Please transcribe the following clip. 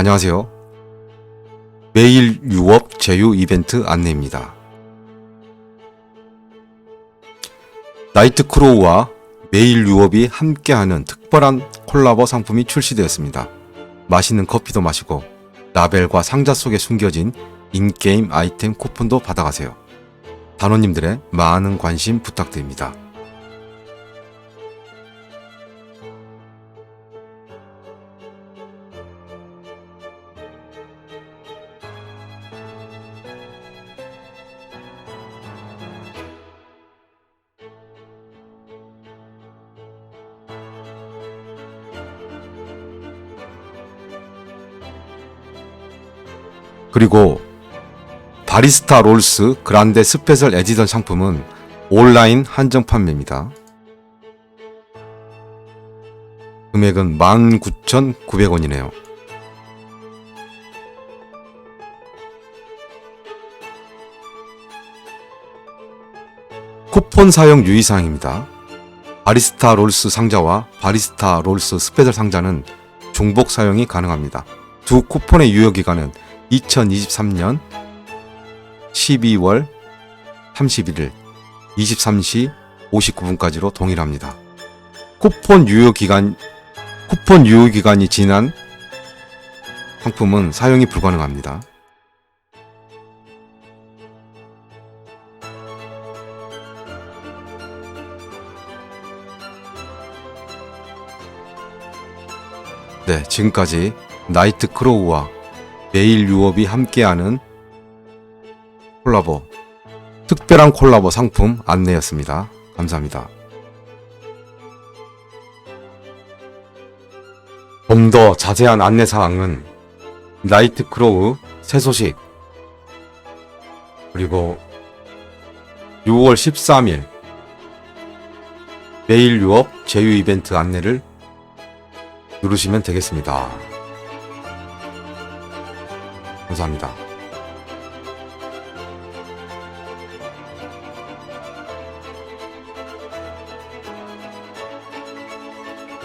안녕하세요. 매일 유업 제휴 이벤트 안내입니다. 나이트 크로우와 매일 유업이 함께하는 특별한 콜라보 상품이 출시되었습니다. 맛있는 커피도 마시고 라벨과 상자 속에 숨겨진 인게임 아이템 쿠폰도 받아가세요. 단원님들의 많은 관심 부탁드립니다. 그리고 바리스타 롤스 그란데 스페셜 에디션 상품은 온라인 한정 판매입니다. 금액은 19,900원이네요. 쿠폰 사용 유의사항입니다. 바리스타 롤스 상자와 바리스타 롤스 스페셜 상자는 중복 사용이 가능합니다. 두 쿠폰의 유효 기간은 2023년 12월 31일 23시 59분까지로 동일합니다. 쿠폰 유효 기간 쿠폰 유효 기간이 지난 상품은 사용이 불가능합니다. 네, 지금까지 나이트 크로우와 매일 유업이 함께하는 콜라보 특별한 콜라보 상품 안내였습니다. 감사합니다. 좀 더 자세한 안내 사항은 나이트 크로우 새 소식 그리고 6월 13일 매일 유업 제휴 이벤트 안내를 누르시면 되겠습니다. 감사합니다.